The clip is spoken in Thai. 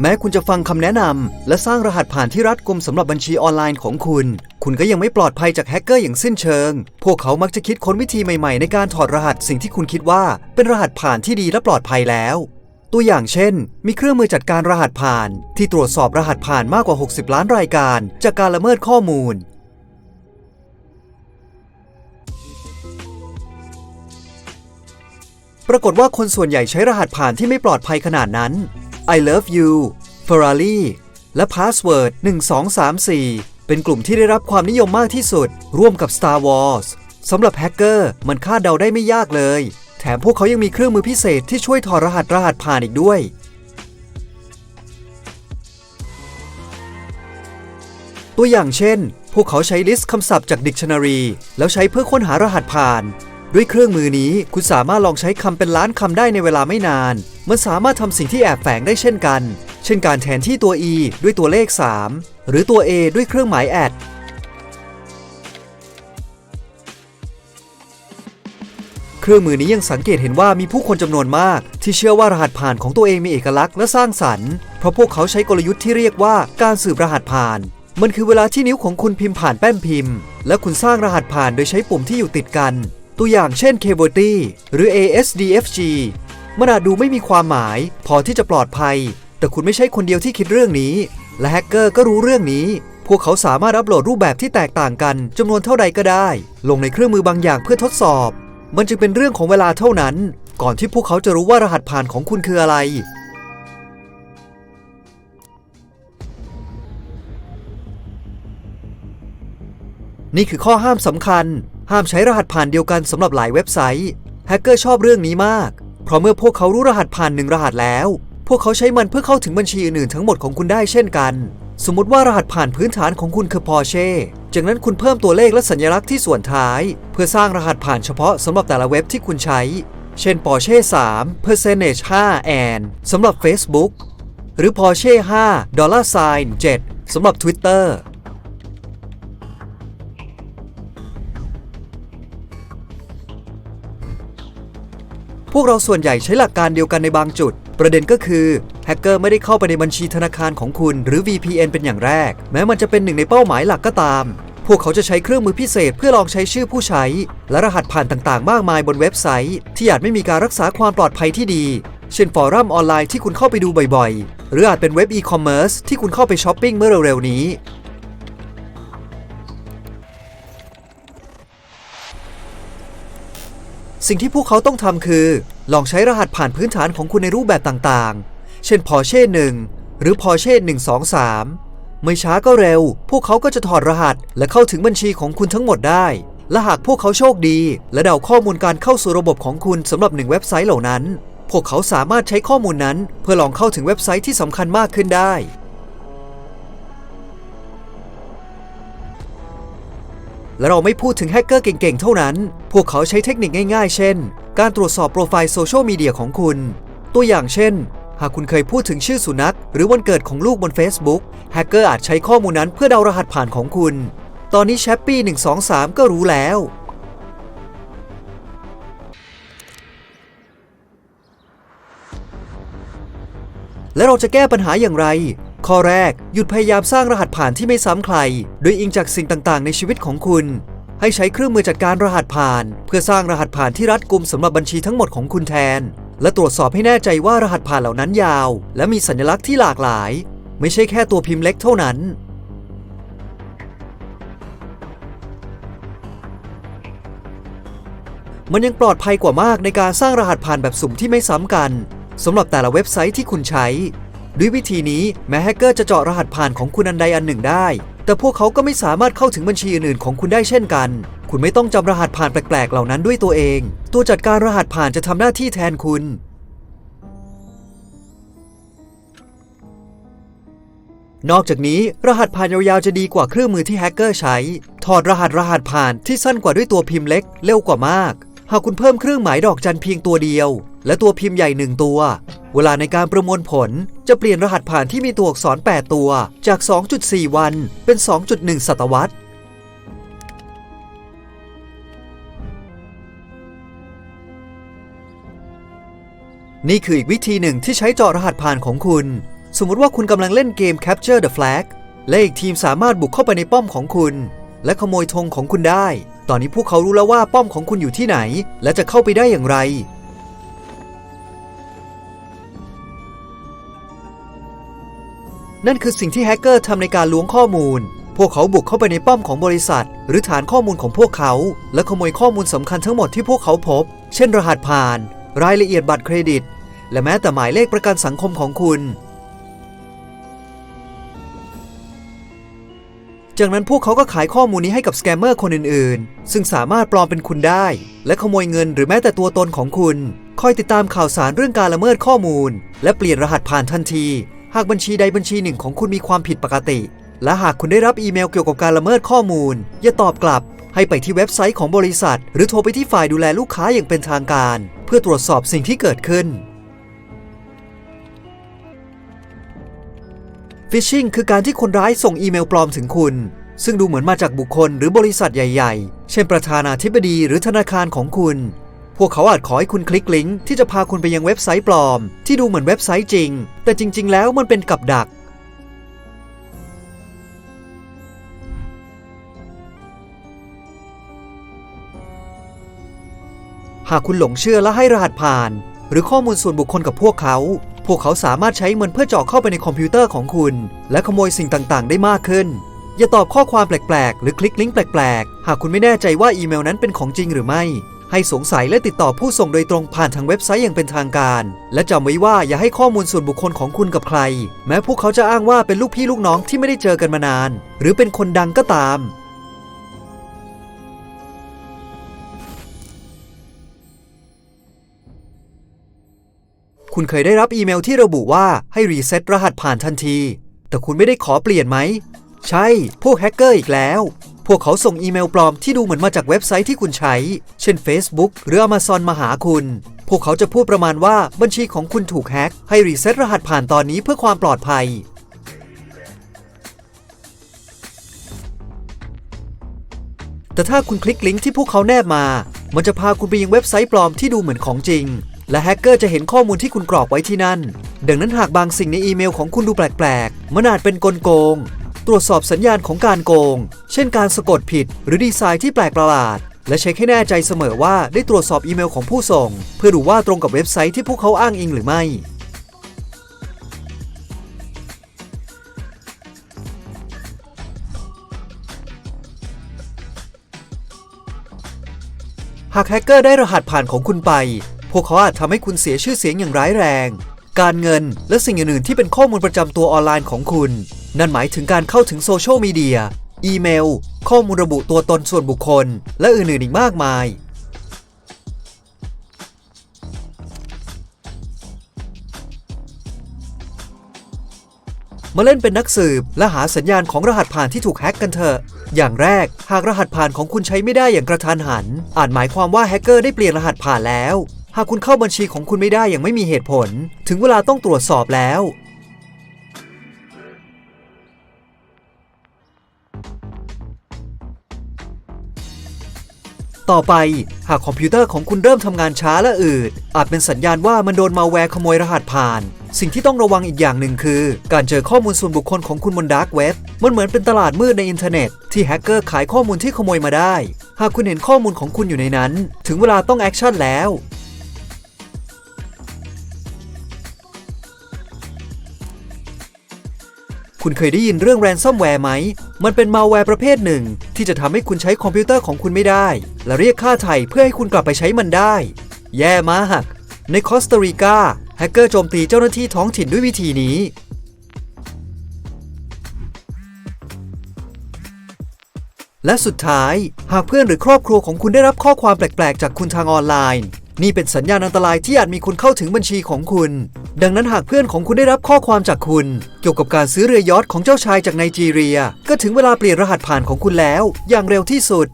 แม้คุณจะฟังคำแนะนำและสร้างรหัสผ่านที่รัดกุมสำหรับบัญชีออนไลน์ของคุณ คุณก็ยังไม่ปลอดภัยจากแฮกเกอร์อย่างสิ้นเชิง พวกเขามักจะคิดค้นวิธีใหม่ๆ ในการถอดรหัสสิ่งที่คุณคิดว่าเป็นรหัสผ่านที่ดีและปลอดภัยแล้ว ตัวอย่างเช่น มีเครื่องมือจัดการรหัสผ่าน ที่ตรวจสอบรหัสผ่านมากกว่า 60 ล้านรายการ จากการละเมิดข้อมูลปรากฏว่าคนส่วนใหญ่ใช้รหัสผ่านที่ไม่ปลอดภัยขนาดนั้น I love you Ferrari และ Password 1234 เป็นกลุ่มที่ได้รับความนิยมมากที่สุด ร่วมกับ Star Wars สำหรับแฮกเกอร์มันคาดเดาได้ไม่ยากเลย แถมพวกเขายังมีเครื่องมือพิเศษที่ช่วยถอดรหัสรหัสผ่านอีกด้วย ตัวอย่างเช่น พวกเขาใช้ลิสต์คำศัพท์จาก Dictionary แล้วใช้เพื่อค้นหารหัสผ่าน ด้วยเครื่องมือนี้คุณสามารถลองใช้คำเป็นล้านคำได้ในเวลาไม่นาน มันสามารถทำสิ่งที่แอบแฝงได้เช่นกัน เช่นการแทนที่ตัว e ด้วยตัวเลข 3 หรือตัว a ด้วยเครื่องหมายแอดเครื่องมือนี้ยังสังเกตเห็นว่ามีผู้คนจำนวนมาก ที่เชื่อว่ารหัสผ่านของตัวเองมีเอกลักษณ์และสร้างสรรค์ เพราะพวกเขาใช้กลยุทธ์ที่เรียกว่าการสืบรหัสผ่าน มันคือเวลาที่นิ้วของคุณพิมพ์ผ่านแป้นพิมพ์ และคุณสร้างรหัสผ่านโดยใช้ปุ่มที่อยู่ติดกัน ตัวอย่างเช่น k b o t y หรือ ASDFG มันอาจดูไม่มีความหมาย พอที่จะปลอดภัย แต่คุณไม่ใช่คนเดียวที่คิดเรื่องนี้ และแฮกเกอร์ก็รู้เรื่องนี้ พวกเขาสามารถอัปโหลดรูปแบบที่แตกต่างกันจำนวนเท่าใดก็ได้ ลงในเครื่องมือบางอย่างเพื่อทดสอบ มันจึงเป็นเรื่องของเวลาเท่านั้น ก่อนที่พวกเขาจะรู้ว่ารหัสผ่านของคุณคืออะไรนี่คือข้อห้ามสำคัญ ห้ามใช้รหัสผ่านเดียวกันสำหรับหลายเว็บไซต์แฮกเกอร์ชอบเรื่องนี้มาก เพราะเมื่อพวกเขารู้รหัสผ่านหนึ่งรหัสแล้ว พวกเขาใช้มันเพื่อเข้าถึงบัญชีอื่นๆทั้งหมดของคุณได้เช่นกัน สมมติว่ารหัสผ่านพื้นฐานของคุณคือ Porsche จากนั้นคุณเพิ่มตัวเลขและสัญลักษณ์ที่ส่วนท้าย เพื่อสร้างรหัสผ่านเฉพาะสำหรับแต่ละเว็บที่คุณใช้ เช่น Porsche 3 percentage 5 and สำหรับ Facebook หรือ Porsche 5 dollar sign 7สำหรับ Twitter พวกเราส่วนใหญ่ใช้หลักการเดียวกันในบางจุด ประเด็นก็คือแฮกเกอร์ไม่ได้เข้าไปในบัญชีธนาคารของคุณหรือ VPN เป็นอย่างแรก แม้มันจะเป็นหนึ่งในเป้าหมายหลักก็ตาม พวกเขาจะใช้เครื่องมือพิเศษเพื่อลองใช้ชื่อผู้ใช้ และรหัสผ่านต่างๆ มากมายบนเว็บไซต์ ที่อาจไม่มีการรักษาความปลอดภัยที่ดี เช่นฟอรัมออนไลน์ที่คุณเข้าไปดูบ่อยๆ หรืออาจเป็นเว็บอีคอมเมิร์ซที่คุณเข้าไปช้อปปิ้งเมื่อเร็วๆนี้ สิ่งที่พวกเขาต้องทำคือ ลองใช้รหัสผ่านพื้นฐานของคุณในรูปแบบต่างๆ เช่น Porsche 1 หรือ Porsche 123 ไม่ช้าก็เร็ว พวกเขาก็จะถอดรหัส และเข้าถึงบัญชีของคุณทั้งหมดได้ และหากพวกเขาโชคดี และเดาข้อมูลการเข้าสู่ระบบของคุณสำหรับหนึ่งเว็บไซต์เหล่านั้น พวกเขาสามารถใช้ข้อมูลนั้น เพื่อลองเข้าถึงเว็บไซต์ที่สำคัญมากขึ้นได้ และเราไม่พูดถึงแฮกเกอร์เก่งๆ เท่านั้น พวกเขาใช้เทคนิคง่ายๆ เช่น การตรวจสอบโปรไฟล์โซเชียลมีเดียของคุณ ตัวอย่างเช่น หากคุณเคยพูดถึงชื่อสุนัข หรือวันเกิดของลูกบน Facebook แฮกเกอร์อาจใช้ข้อมูลนั้นเพื่อเดารหัสผ่านของคุณ ตอนนี้แชปปี้123 ก็รู้แล้ว และเราจะแก้ปัญหาอย่างไร ข้อแรกหยุดพยายามสร้างรหัสผ่านที่ไม่ซ้ำใคร โดยอิงจากสิ่งต่างๆ ในชีวิตของคุณ ให้ใช้เครื่องมือจัดการรหัสผ่าน เพื่อสร้างรหัสผ่านที่รัดกุมสำหรับบัญชีทั้งหมดของคุณแทน และตรวจสอบให้แน่ใจว่ารหัสผ่านเหล่านั้นยาว และมีสัญลักษณ์ที่หลากหลาย ไม่ใช่แค่ตัวพิมพ์เล็กเท่านั้น มันยังปลอดภัยกว่ามากในการสร้างรหัสผ่านแบบสุ่มที่ไม่ซ้ำกันสำหรับแต่ละเว็บไซต์ที่คุณใช้ ด้วยวิธีนี้แม้แฮกเกอร์จะเจาะรหัสผ่านของคุณอันใดอันหนึ่งได้ แต่พวกเขาก็ไม่สามารถเข้าถึงบัญชีอื่นๆของคุณได้เช่นกัน คุณไม่ต้องจำรหัสผ่านแปลกๆ เหล่านั้นด้วยตัวเอง ตัวจัดการรหัสผ่านจะทำหน้าที่แทนคุณนอกจากนี้รหัสผ่านยาวๆจะดีกว่าเครื่องมือที่แฮกเกอร์ใช้ ถอดรหัสรหัสผ่านที่สั้นกว่าด้วยตัวพิมพ์เล็ก เร็วกว่ามาก หากคุณเพิ่มเครื่องหมายดอกจันเพียงตัวเดียว และตัวพิมพ์ใหญ่หนึ่งตัว เวลาในการประมวลผลจะเปลี่ยนรหัสผ่านที่มีตัวอักษร 8 ตัวจาก 2.4 วันเป็น 2.1 ศตวรรษนี่คืออีกวิธีหนึ่งที่ใช้เจาะรหัสผ่านของคุณ สมมุติว่าคุณกำลังเล่นเกม Capture the Flag และอีกทีมสามารถบุกเข้าไปในป้อมของคุณ และขโมยธงของคุณได้ ตอนนี้พวกเขารู้แล้วว่าป้อมของคุณอยู่ที่ไหน และจะเข้าไปได้อย่างไร นั่นคือสิ่งที่แฮกเกอร์ทำในการล้วงข้อมูล พวกเขาบุกเข้าไปในป้อมของบริษัท หรือฐานข้อมูลของพวกเขา และขโมยข้อมูลสำคัญทั้งหมดที่พวกเขาพบ เช่น รหัสผ่าน รายละเอียดบัตรเครดิต และแม้แต่หมายเลขประกันสังคมของคุณ จากนั้นพวกเขาก็ขายข้อมูลนี้ให้กับสแกมเมอร์คนอื่นๆ ซึ่งสามารถปลอมเป็นคุณได้ และขโมยเงินหรือแม้แต่ตัวตนของคุณ คอยติดตามข่าวสารเรื่องการละเมิดข้อมูล และเปลี่ยนรหัสผ่านทันที หากบัญชีใดบัญชีหนึ่งของคุณมีความผิดปกติ และหากคุณได้รับอีเมลเกี่ยวกับการละเมิดข้อมูล อย่าตอบกลับ ให้ไปที่เว็บไซต์ของบริษัท หรือโทรไปที่ฝ่ายดูแลลูกค้าอย่างเป็นทางการ เพื่อตรวจสอบสิ่งที่เกิดขึ้น ฟิชชิงคือการที่คนร้ายส่งอีเมลปลอมถึงคุณ ซึ่งดูเหมือนมาจากบุคคลหรือบริษัทใหญ่ๆ เช่นประธานาธิบดีหรือธนาคารของคุณ พวกเขาอาจขอให้คุณคลิกลิงก์ที่จะพาคุณไปยังเว็บไซต์ปลอม ที่ดูเหมือนเว็บไซต์จริง แต่จริง ๆ แล้วมันเป็นกับดักหากคุณหลงเชื่อและให้รหัสผ่าน หรือข้อมูลส่วนบุคคลกับพวกเขา พวกเขาสามารถใช้มันเพื่อเจาะเข้าไปในคอมพิวเตอร์ของคุณ และขโมยสิ่งต่างๆ ได้มากขึ้น อย่าตอบข้อความแปลก ๆ หรือคลิกลิงก์แปลก ๆ หากคุณไม่แน่ใจว่าอีเมลนั้นเป็นของจริงหรือไม่ ให้สงสัยและติดต่อผู้ส่งโดยตรงผ่านทางเว็บไซต์อย่างเป็นทางการ และจำไว้ว่าอย่าให้ข้อมูลส่วนบุคคลของคุณกับใคร แม้พวกเขาจะอ้างว่าเป็นลูกพี่ลูกน้องที่ไม่ได้เจอกันมานาน หรือเป็นคนดังก็ตาม คุณเคยได้รับอีเมลที่ระบุว่าให้รีเซ็ตรหัสผ่านทันที แต่คุณไม่ได้ขอเปลี่ยนไหม ใช่ พวกแฮกเกอร์อีกแล้ว พวกเขาส่งอีเมลปลอมที่ดูเหมือนมาจากเว็บไซต์ที่คุณใช้ เช่น Facebook หรือ Amazon มาหาคุณ พวกเขาจะพูดประมาณว่าบัญชีของคุณถูกแฮก ให้รีเซ็ตรหัสผ่านตอนนี้เพื่อความปลอดภัย แต่ถ้าคุณคลิกลิงก์ที่พวกเขาแนบมา มันจะพาคุณไปยังเว็บไซต์ปลอมที่ดูเหมือนของจริง และแฮกเกอร์จะเห็นข้อมูลที่คุณกรอกไว้ที่นั่น ดังนั้นหากบางสิ่งในอีเมลของคุณดูแปลกๆ มันอาจเป็นกลโกง ตรวจสอบสัญญาณของการโกง เช่นการสะกดผิด หรือดีไซน์ที่แปลกประหลาด และเช็คให้แน่ใจเสมอว่าได้ตรวจสอบอีเมลของผู้ส่ง เพื่อดูว่าตรงกับเว็บไซต์ที่พวกเขาอ้างอิงหรือไม่ หากแฮกเกอร์ได้รหัสผ่านของคุณไป พวกเขาอาจทำให้คุณเสียชื่อเสียงอย่างร้ายแรง การเงินและสิ่งอื่นๆที่เป็นข้อมูลประจำตัวออนไลน์ของคุณ นั่นหมายถึงการเข้าถึงโซเชียลมีเดีย อีเมล ข้อมูลระบุตัวตนส่วนบุคคล และอื่นๆอีกมากมาย มาเล่นเป็นนักสืบและหาสัญญาณของรหัสผ่านที่ถูกแฮ็กกันเถอะ อย่างแรก หากรหัสผ่านของคุณใช้ไม่ได้อย่างกระทันหัน อาจหมายความว่าแฮกเกอร์ได้เปลี่ยนรหัสผ่านแล้ว หากคุณเข้าบัญชีของคุณไม่ได้อย่างไม่มีเหตุผล ถึงเวลาต้องตรวจสอบแล้ว ต่อไปหากคอมพิวเตอร์ของคุณเริ่มทำงานช้าและอืด อาจเป็นสัญญาณว่ามันโดนมาแวร์ขโมยรหัสผ่าน สิ่งที่ต้องระวังอีกอย่างหนึ่งคือ การเจอข้อมูลส่วนบุคคลของคุณบนดาร์กเว็บมันเหมือนเป็นตลาดมืดในอินเทอร์เน็ตที่แฮกเกอร์ขายข้อมูลที่ขโมยมาได้ หากคุณเห็นข้อมูลของคุณอยู่ในนั้น ถึงเวลาต้องแอคชั่นแล้ว คุณเคยได้ยินเรื่องแรนซัมแวร์ไหม มันเป็นมาแวร์ประเภทหนึ่ง ที่จะทำให้คุณใช้คอมพิวเตอร์ของคุณไม่ได้ และเรียกค่าไถ่เพื่อให้คุณกลับไปใช้มันได้ แย่มาก ในคอสตาริกาแฮกเกอร์โจมตีเจ้าหน้าที่ท้องถิ่นด้วยวิธีนี้ และสุดท้าย หากเพื่อนหรือครอบครัวของคุณได้รับข้อความแปลก ๆ จากคุณทางออนไลน์ นี่เป็นสัญญาณอันตรายที่อาจมีคนเข้าถึงบัญชีของคุณ ดังนั้นหากเพื่อนของคุณได้รับข้อความจากคุณ เกี่ยวกับการซื้อเรือยอทของเจ้าชายจากไนจีเรีย ก็ถึงเวลาเปลี่ยนรหัสผ่านของคุณแล้ว อย่างเร็วที่สุด